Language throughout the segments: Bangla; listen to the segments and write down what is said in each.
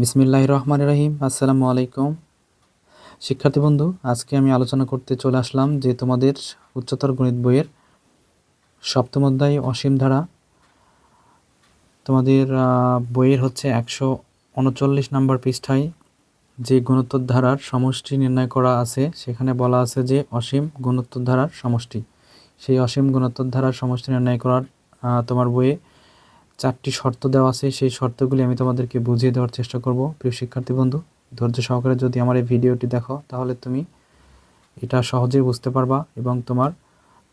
বিসমিল্লাহ রহমান রহিম। আসসালামু আলাইকুম। শিক্ষার্থী বন্ধু, আজকে আমি আলোচনা করতে চলে আসলাম যে তোমাদের উচ্চতর গণিত বইয়ের সপ্তম অধ্যায় অসীম ধারা। তোমাদের বইয়ের হচ্ছে একশো উনচল্লিশ নম্বর পৃষ্ঠায় যে গুণোত্তর ধারার সমষ্টি নির্ণয় করা আছে, সেখানে বলা আছে যে অসীম গুণোত্তর ধারার সমষ্টি। সেই অসীম গুণোত্তর ধারার সমষ্টি নির্ণয় করার তোমার বইয়ে চারটি শর্ত দেওয়া আছে, সেই শর্তগুলি আমি তোমাদেরকে বুঝিয়ে দেওয়ার চেষ্টা করব। প্রিয় শিক্ষার্থী বন্ধু, ধৈর্য সহকারে যদি আমার এই ভিডিওটি দেখো, তাহলে তুমি এটা সহজেই বুঝতে পারবা এবং তোমার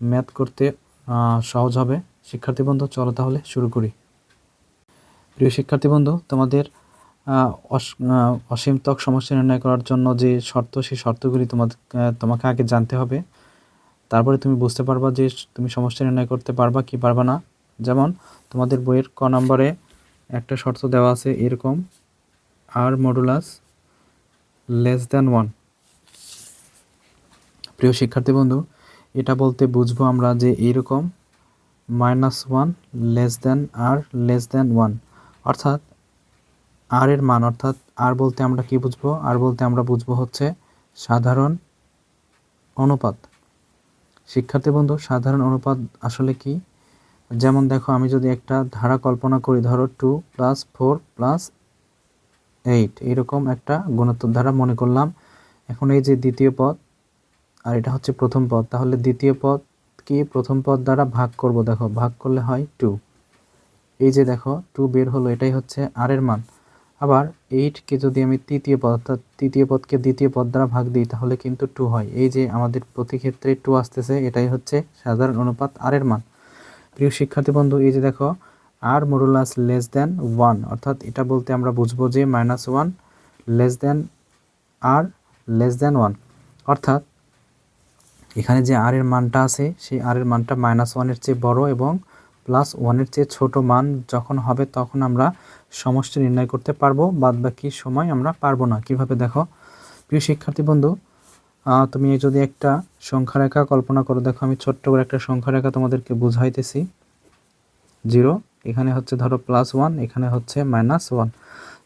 ম্যাথ করতে সহজ হবে। শিক্ষার্থী বন্ধু, চলো তাহলে শুরু করি। প্রিয় শিক্ষার্থী বন্ধু, তোমাদের অসীম ত্বক সমস্যা নির্ণয় করার জন্য যে শর্ত, সেই শর্তগুলি তোমাদের তোমাকে আগে জানতে হবে। তারপরে তুমি বুঝতে পারবা যে তুমি সমস্যা নির্ণয় করতে পারবা কি পারবা না। যেমন তোমাদের বইয়ের ক নম্বরে একটা শর্ত দেওয়া আছে এরকম, r modulus less than one. প্রিয় শিক্ষার্থী বন্ধু, এটা বলতে বুঝব আমরা যে এইরকম minus one less than r less than one. অর্থাৎ আর এর মান, অর্থাৎ আর বলতে আমরা কি বুঝব? আর বলতে আমরা বুঝব হচ্ছে সাধারণ অনুপাত। শিক্ষার্থী বন্ধু, সাধারণ অনুপাত আসলে কি? যেমন দেখো, আমি যদি একটা ধারা কল্পনা করি, ধরো two plus four plus eight এরকম একটা গুণোত্তর ধারা মনে করলাম। এখন এই যে দ্বিতীয় পদ, আর এটা হচ্ছে প্রথম পদ, তাহলে দ্বিতীয় পদ কি? প্রথম পদ দ্বারা ভাগ করব, দেখো, ভাগ করলে হয় টু এই যে দেখো টু বের হলো, এটাই হচ্ছে আর এর মান। আবার এইটকে যদি আমি তৃতীয় পদ, অর্থাৎ তৃতীয় পদকে দ্বিতীয় পদ দ্বারা ভাগ দিই, তাহলে কিন্তু টু হয়। এই যে আমাদের প্রতি ক্ষেত্রে টু আসতেছে, এটাই হচ্ছে সাধারণ অনুপাত আর এর মান। প্রিয় শিক্ষার্থী বন্ধু, এই যে দেখো r modulus less than one অর্থাৎ এটা বলতে আমরা বুঝব যে minus one less than r less than one অর্থাৎ এখানে যে আর এর মানটা আছে, সেই আর এর মানটা মাইনাস ওয়ানের চেয়ে বড় এবং প্লাস ওয়ানের চেয়ে ছোট মান যখন হবে তখন আমরা সমষ্টি নির্ণয় করতে পারব বাদ বাকি সময় আমরা পারব না। কীভাবে দেখো? প্রিয় শিক্ষার্থী বন্ধু তুমি যদি একটা সংখ্যা রেখা কল্পনা করো, দেখো আমি ছোট্ট করে একটা সংখ্যা রেখা তোমাদেরকে বুঝাইতেছি। জিরো, এখানে হচ্ছে ধরো প্লাস ওয়ান এখানে হচ্ছে মাইনাস ওয়ান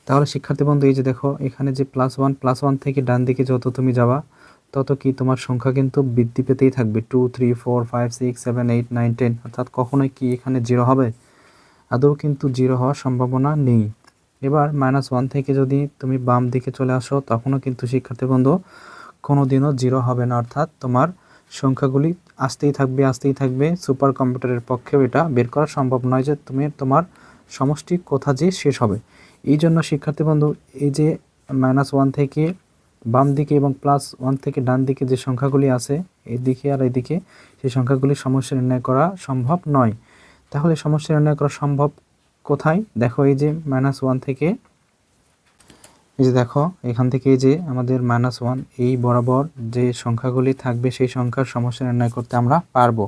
তাহলে শিক্ষার্থী বন্ধু, এই যে দেখো, এখানে যে প্লাস ওয়ান প্লাস ওয়ান থেকে ডান দিকে যত তুমি যাবা, তত কি তোমার সংখ্যা কিন্তু বৃদ্ধি পেতেই থাকবে। Two three four five six seven eight nine ten অর্থাৎ কখনোই কি এখানে জিরো হবে? আদৌ কিন্তু জিরো হওয়ার সম্ভাবনা নেই। এবার মাইনাস ওয়ান থেকে যদি তুমি বাম দিকে চলে আসো, তখনও কিন্তু শিক্ষার্থী বন্ধু কোনো দিনও জিরো হবে না, অর্থাৎ তোমার সংখ্যাগুলি আসতেই থাকবে আসতেই থাকবে। সুপার কম্পিউটারের পক্ষেও এটা বের করা সম্ভব নয় যে তুমি তোমার সমষ্টি কোথা যে শেষ হবে। এই জন্য, শিক্ষার্থী বন্ধু, এই যে মাইনাস ওয়ান থেকে বাম দিকে এবং প্লাস ওয়ান থেকে ডান দিকে যে সংখ্যাগুলি আছে, এদিকে আর এদিকে সেই সংখ্যাগুলির সমস্যা নির্ণয় করা সম্ভব নয়। তাহলে সমস্যা নির্ণয় করা সম্ভব কোথায়? দেখো, এই যে মাইনাস ওয়ান থেকে এই যে দেখো, এখান থেকে যে আমাদের মাইনাস ওয়ান এই বরাবর যে সংখ্যাগুলি থাকবে, সেই সংখ্যার সমস্যা নির্ণয় করতে আমরা পারব।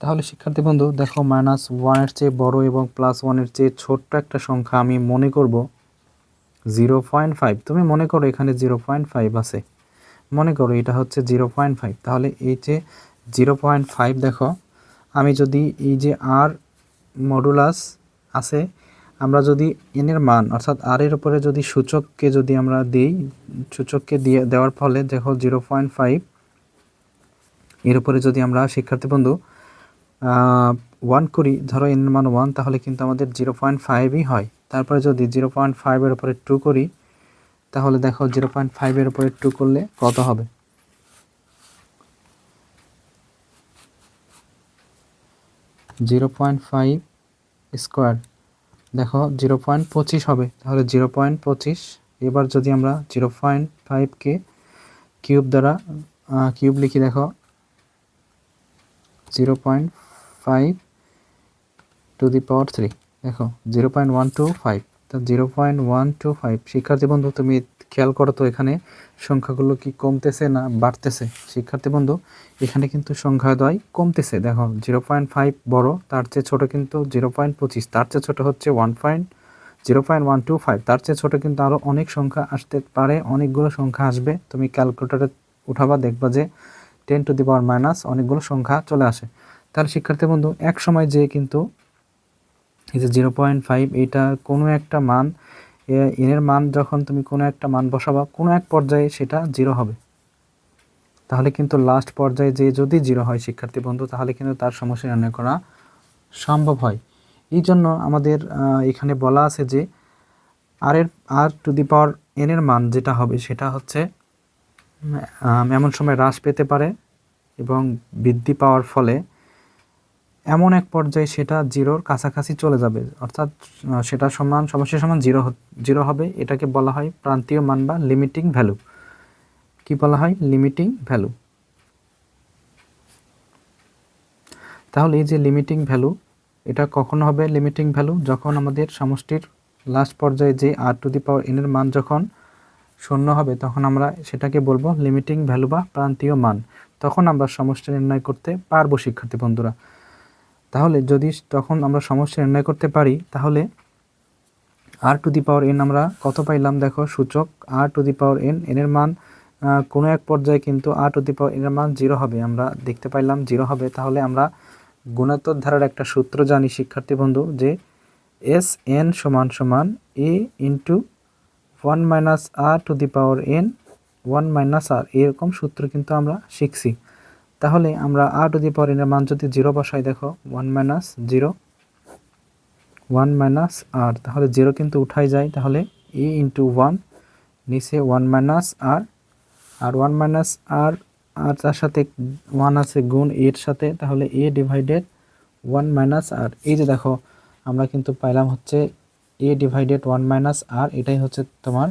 তাহলে শিক্ষার্থী বন্ধু, দেখো মাইনাস ওয়ানের চেয়ে বড় এবং প্লাস ওয়ানের চেয়ে ছোট্ট একটা সংখ্যা আমি মনে করব জিরো পয়েন্ট ফাইভ তুমি মনে করো এখানে জিরো পয়েন্ট ফাইভ আছে। মনে করো এটা হচ্ছে জিরো পয়েন্ট ফাইভ তাহলে এই যে জিরো পয়েন্ট ফাইভ দেখো, আমি যদি এই যে আর মডুলাস আছে আমরা যদি এনের মান, অর্থাৎ আর এর উপরে যদি সূচককে যদি আমরা দিই, সূচককে দিয়ে দেওয়ার ফলে দেখো জিরো পয়েন্ট ফাইভ এর উপরে যদি আমরা শিক্ষার্থী বন্ধু ওয়ান করি, ধরো এনের মান ওয়ান তাহলে কিন্তু আমাদের জিরো পয়েন্ট ফাইভই হয়। তারপরে যদি জিরো পয়েন্ট ফাইভের উপরে টু করি, তাহলে দেখো জিরো পয়েন্ট ফাইভের উপরে টু করলে কত হবে? জিরো পয়েন্ট ফাইভ স্কোয়ার দেখো জিরো পয়েন্ট পঁচিশ হবে। তাহলে জিরো পয়েন্ট পঁচিশ, এবার যদি আমরা জিরো পয়েন্ট ফাইভকে কিউব দ্বারা কিউব লিখি, দেখো, zero point five to the power three, দেখো, zero point one two five. Zero point one two five শিক্ষার্থী বন্ধু, তুমি খেয়াল করো তো এখানে সংখ্যাগুলো কি কমতেছে না বাড়তেছে। শিক্ষার্থী বন্ধু, এখানে কিন্তু সংখ্যাদ্বয় কমতেছে। দেখো জিরো পয়েন্ট ফাইভ বড়, তার চেয়ে ছোটো কিন্তু জিরো পয়েন্ট পঁচিশ। তার চেয়ে ছোটো হচ্ছে one point zero point one two five তার চেয়ে ছোটো কিন্তু আরও অনেক সংখ্যা আসতে পারে, অনেকগুলো সংখ্যা আসবে। তুমি ক্যালকুলেটারে উঠাবা, দেখবা যে ten to the power minus অনেকগুলো সংখ্যা চলে আসে। তাহলে শিক্ষার্থী বন্ধু, এক সময় যে কিন্তু যে জিরো পয়েন্ট ফাইভ এইটা কোনো একটা মান এন এর মান যখন তুমি কোনো একটা মান বসাবা, কোনো এক পর্যায়ে সেটা জিরো হবে। তাহলে কিন্তু লাস্ট পর্যায়ে যে যদি জিরো হয়, শিক্ষার্থী বন্ধু, তাহলে কিন্তু তার সমস্যা নির্ণয় করা সম্ভব হয়। এই জন্য আমাদের এখানে বলা আছে যে আর এর আর টু দি পাওয়ার এনের মান যেটা হবে, সেটা হচ্ছে এমন সময় হ্রাস পেতে পারে এবং বৃদ্ধি পাওয়ার ফলে এমন এক পর্যায়ে সেটা জিরোর কাছাকাছি চলে যাবে। অর্থাৎ সেটা সমান সমস্যা সমান জিরো জিরো হবে। এটাকে বলা হয় প্রান্তীয় মান বা লিমিটিং ভ্যালু কি বলা হয়? লিমিটিং ভ্যালু তাহলে এই যে লিমিটিং ভ্যালু এটা কখন হবে লিমিটিং ভ্যালু যখন আমাদের সমষ্টির লাস্ট পর্যায়ে যে আর টু দি পাওয়ার এন এর মান যখন শূন্য হবে, তখন আমরা সেটাকে বলব লিমিটিং ভ্যালু বা প্রান্তীয় মান। তখন আমরা সমষ্টি নির্ণয় করতে পারব, শিক্ষার্থী বন্ধুরা। তাহলে যদি তখন আমরা সমস্যা নির্ণয় করতে পারি, তাহলে আর টু দি পাওয়ার এন আমরা কত পাইলাম? দেখো, সূচক r to the power n n এর মান কোনো এক পর্যায়ে কিন্তু আর টু দি পাওয়ার এন এর মান জিরো হবে। আমরা দেখতে পাইলাম জিরো হবে। তাহলে আমরা গুণাত্মক ধারার একটা সূত্র জানি, শিক্ষার্থী বন্ধু, যে এস এন সমান সমান A into one minus r to the power n one minus r এরকম সূত্র কিন্তু আমরা শিখছি। তাহলে আমরা আর টু দি পাওয়ার এনের মান যদি জিরো বসাই, দেখো one minus zero one minus r তাহলে জিরো কিন্তু উঠাই যায়, তাহলে এ ইন্টু ওয়ান নিচে one minus r r one minus r r তার সাথে ওয়ান আছে গুণ এর সাথে, তাহলে A divided one minus r এই যে দেখো, আমরা কিন্তু পাইলাম হচ্ছে A divided one minus r এটাই হচ্ছে তোমার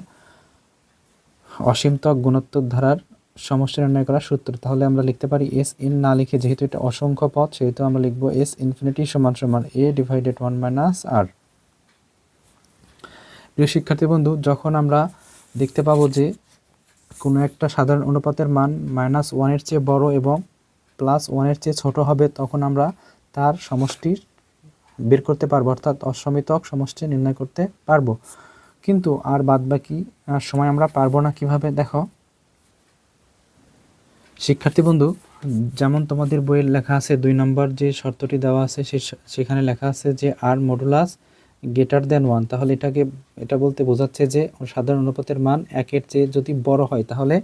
অসীমতক গুণোত্তর ধারার সমস্যা নির্ণয় করার সূত্র, তাহলে আমরা লিখতে পারি এস ইন না লিখে, যেহেতু এটা অসংখ্য পদ, সেহেতু আমরা লিখব এস ইনফিনিটি সমান সমান A divided one minus r প্রিয় শিক্ষার্থী বন্ধু, যখন আমরা দেখতে পাবো যে কোনো একটা সাধারণ অনুপাতের মান মাইনাস ওয়ানের চেয়ে বড় এবং প্লাস ওয়ানের চেয়ে ছোট হবে, তখন আমরা তার সমষ্টির বের করতে পারব, অর্থাৎ অসমিতক সমষ্টি নির্ণয় করতে পারব। কিন্তু আর বাদ বাকি সময় আমরা পারব না কীভাবে, দেখো। শিক্ষার্থী বন্ধু, যেমন তোমাদের বইয়ের লেখা আছে দুই নম্বর যে শর্তটি দেওয়া আছে সেখানে লেখা আছে যে r modulus greater than one তাহলে এটাকে, এটা বলতে বোঝাচ্ছে যে সাধারণ অনুপাতের মান একের চেয়ে যদি বড় হয়, তাহলে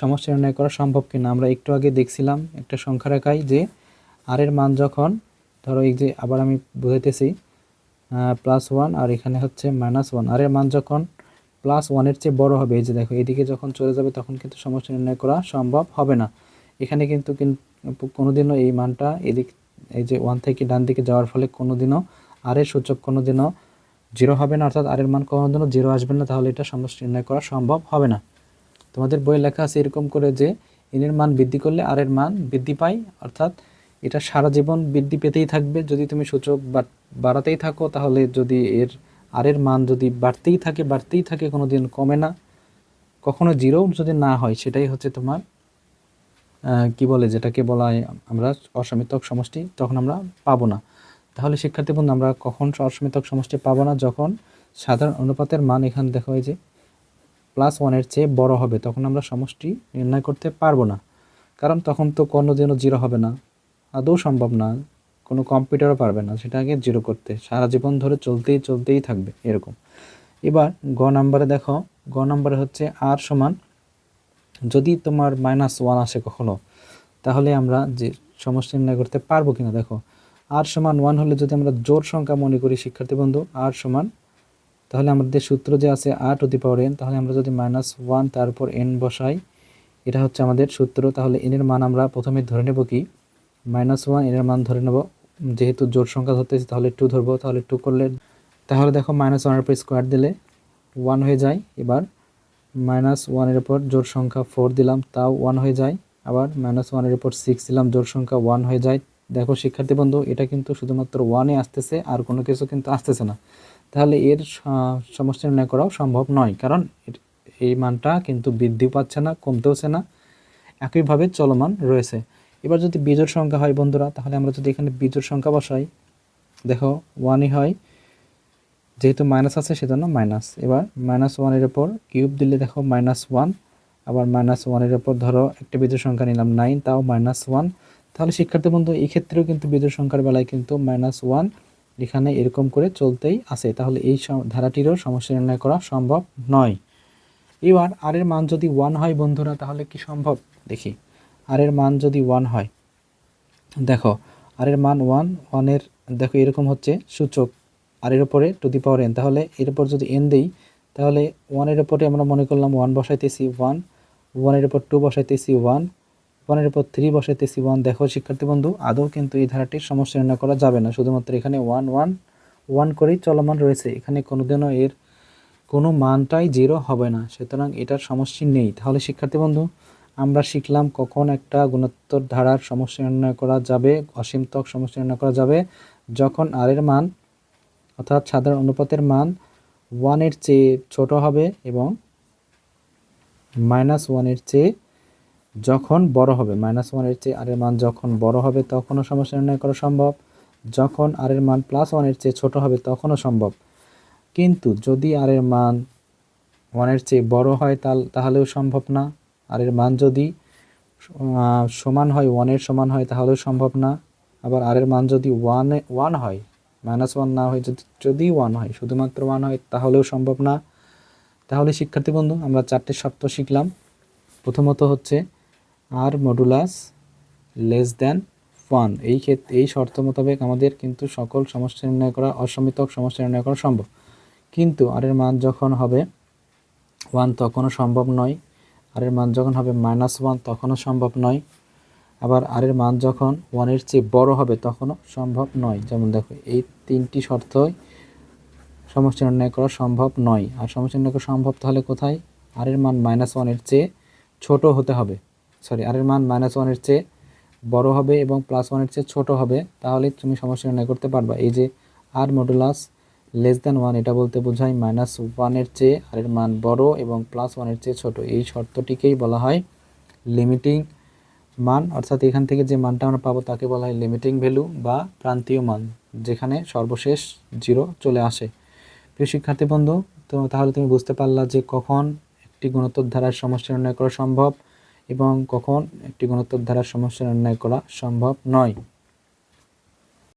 সমস্যা নির্ণয় করা সম্ভব কিনা। আমরা একটু আগে দেখছিলাম একটা সংখ্যা রেখায় যে আর এর মান যখন, ধরো এই যে আবার আমি বুঝাইতেছি প্লাস ওয়ান আর এখানে হচ্ছে মাইনাস ওয়ান আর এর মান যখন প্লাস ওয়ানের চেয়ে বড় হবে। এই যে দেখো, এদিকে যখন চলে যাবে তখন কিন্তু সমস্যা নির্ণয় করা সম্ভব হবে না। এখানে কিন্তু কিন- কোনোদিনও এই মানটা এদিক, এই যে ওয়ান থেকে ডান দিকে যাওয়ার ফলে কোনোদিনও আর এর সূচক কোনোদিনও জিরো হবে না, অর্থাৎ আর এর মান কোনোদিনও জিরো আসবে না, তাহলে এটা সমস্যা নির্ণয় করা সম্ভব হবে না। তোমাদের বইয়ে লেখা আছে এরকম করে যে এনের মান বৃদ্ধি করলে আর এর মান বৃদ্ধি পায়, অর্থাৎ এটা সারা জীবন বৃদ্ধি পেতেই থাকবে। যদি তুমি সূচক বাড়াতেই থাকো, তাহলে যদি এর আর এর মান যদি বাড়তেই থাকে বাড়তেই থাকে কোনো দিন কমে না। কখনো জিরো যদি না হয়, সেটাই হচ্ছে তোমার কি বলে যেটাকে বলা হয়, আমরা অসমিতক সমষ্টি তখন আমরা পাবো না। তাহলে শিক্ষার্থী বন্ধু, আমরা কখন অসমিতক সমষ্টি পাবো না? যখন সাধারণ অনুপাতের মান এখানে দেখো এই যে প্লাস ওয়ানের চেয়ে বড় হবে, তখন আমরা সমষ্টি নির্ণয় করতে পারব না। কারণ তখন তো কোনো দিনও জিরো হবে না। আদৌ সম্ভব না। কোনো কম্পিউটারও পারবে না সেটাকে জিরো করতে। সারা জীবন ধরে চলতেই চলতেই থাকবে এরকম। এবার গ নাম্বারে দেখো, গ নাম্বারে হচ্ছে আর সমান, যদি তোমার মাইনাস ওয়ান আসে কখনো, তাহলে আমরা যে সমস্যা নির্ণয় করতে পারব কিনা দেখো। আর সমান ওয়ান হলে যদি আমরা জোর সংখ্যা মনে করি, শিক্ষার্থী বন্ধু, আর সমান, তাহলে আমাদের সূত্র যে আছে আর টু দি পাওয়ার এন তাহলে আমরা যদি মাইনাস ওয়ান তার উপর এন বসাই, এটা হচ্ছে আমাদের সূত্র, তাহলে এনের মান আমরা প্রথমে ধরে নেব কি? মাইনাস ওয়ান এনের মান ধরে নেব যেহেতু জোর সংখ্যা ধরতেছি, তাহলে টু ধরবো, তাহলে টু করলে, তাহলে দেখো মাইনাস ওয়ানের উপর স্কোয়ার দিলে ওয়ান হয়ে যায়। এবার মাইনাস ওয়ানের উপর জোর সংখ্যা ফোর দিলাম, তাও ওয়ান হয়ে যায়। আবার মাইনাস ওয়ানের উপর সিক্স দিলাম জোর সংখ্যা ওয়ান হয়ে যায়। দেখো শিক্ষার্থী বন্ধু, এটা কিন্তু শুধুমাত্র ওয়ানে আসতেছে, আর কোনো কিছু কিন্তু আসতেছে না। তাহলে এর সমস্যা নির্ণয় করাও সম্ভব নয়, কারণ এই মানটা কিন্তু বৃদ্ধি পাচ্ছে না, কমতেওছে না। একইভাবে চলমান রয়েছে। এবার যদি বীজোর সংখ্যা হয় বন্ধুরা, তাহলে আমরা যদি এখানে বীজোর সংখ্যা বসাই, দেখো ওয়ানই হয়, যেহেতু মাইনাস আছে সেজন্য মাইনাস এবার মাইনাস ওয়ানের উপর কিউব দিলে দেখো মাইনাস ওয়ান আবার মাইনাস ওয়ানের উপর ধরো একটা বিজোড় সংখ্যা নিলাম নাইন তাও মাইনাস ওয়ান তাহলে শিক্ষার্থী বন্ধু এই ক্ষেত্রেও কিন্তু বিজোড় সংখ্যার বেলায় কিন্তু মাইনাস ওয়ান এখানে এরকম করে চলতেই আছে। তাহলে এই ধারাটিরও সমস্যা নির্ণয় করা সম্ভব নয়। এবার আর এর মান যদি ওয়ান হয় বন্ধুরা, তাহলে কি সম্ভব? দেখি। আর এর মান যদি ওয়ান হয়, দেখো, আর এর মান ওয়ান ওয়ানের দেখো, এরকম হচ্ছে সূচক আর এর উপরে টু দি পাওয়ার এন তাহলে এর উপর যদি এন দেই, তাহলে ওয়ানের উপরে আমরা মনে করলাম ওয়ান বসাইতেছি ওয়ান ওয়ানের উপর টু বসাইতেছি ওয়ান ওয়ানের উপর থ্রি বসাইতেছি ওয়ান দেখো, শিক্ষার্থী বন্ধু, আদৌ কিন্তু এই ধারাটির সমস্যা নির্ণয় করা যাবে না। শুধুমাত্র এখানে ওয়ান ওয়ান ওয়ান করেই চলমান রয়েছে। এখানে কোনোদিনও এর কোনো মানটাই জিরো হবে না। সুতরাং এটার সমস্যা নেই। তাহলে, শিক্ষার্থী বন্ধু আমরা শিখলাম কখন একটা গুণোত্তর ধারার সমস্যা নির্ণয় করা যাবে অসীমতক সমস্যা নির্ণয় করা যাবে। যখন আর এর মান, অর্থাৎ সাধারণ অনুপাতের মান ওয়ানের চেয়ে ছোট হবে এবং মাইনাস ওয়ানের চেয়ে যখন বড় হবে মাইনাস ওয়ানের চেয়ে আর এর মান যখন বড় হবে তখনও সমস্যা নির্ণয় করা সম্ভব। যখন আর এর মান প্লাস ওয়ানের চেয়ে ছোট হবে তখনও সম্ভব। কিন্তু যদি আর এর মান ওয়ানের চেয়ে বড় হয় তাহলেও সম্ভব না। আর এর মান যদি সমান হয় ওয়ানের সমান হয়, তাহলেও সম্ভব না। আবার আর এর মান যদি ওয়ানে ওয়ান হয় মাইনাস ওয়ান না হয় যদি যদি ওয়ান হয়, শুধুমাত্র ওয়ান হয়, তাহলেও সম্ভব না। তাহলে শিক্ষার্থী বন্ধু, আমরা চারটে শর্ত শিখলাম। প্রথমত হচ্ছে r modulus less than one এই ক্ষেত্রে এই শর্ত মোতাবেক আমাদের কিন্তু সকল সমস্যা নির্ণয় করা অসমিতক সমস্যা নির্ণয় করা সম্ভব। কিন্তু আর এর মান যখন হবে ওয়ান তখনও সম্ভব নয়। আর এর মান যখন হবে মাইনাস ওয়ান তখনও সম্ভব নয়। আবার আর এর মান যখন ওয়ানের চেয়ে বড় হবে, তখনও সম্ভব নয়। যেমন দেখো, এই তিনটি শর্তই সমস্যা নির্ণয় করা সম্ভব নয়। আর সমস্যা নির্ণয় করা সম্ভব তাহলে কোথায়? আর এর মান মাইনাস ওয়ানের চেয়ে ছোট হতে হবে। সরি আর এর মান মাইনাস ওয়ানের চেয়ে বড় হবে এবং প্লাস ওয়ানের চেয়ে ছোট হবে। তাহলে তুমি সমস্যা নির্ণয় করতে পারবা। এই যে r modulus less than one, এটা বলতে বোঝায় মাইনাস ওয়ানের চেয়ে আর মান বড় এবং প্লাস ওয়ানের চেয়ে ছোট। এই শর্তটিকেই বলা হয় লিমিটিং মান। অর্থাৎ এখান থেকে যে মানটা আমরা পাবো তাকে বলা হয় লিমিটিং ভ্যালু বা প্রান্তীয় মান, যেখানে সর্বশেষ জিরো চলে আসে। প্রিয় শিক্ষার্থী বন্ধু, তো তাহলে তুমি বুঝতে পারলা যে কখন একটি গুণোত্তর ধারার সমস্যা নির্ণয় করা সম্ভব এবং কখন একটি গুণোত্তর ধারার সমস্যা নির্ণয় করা সম্ভব নয়।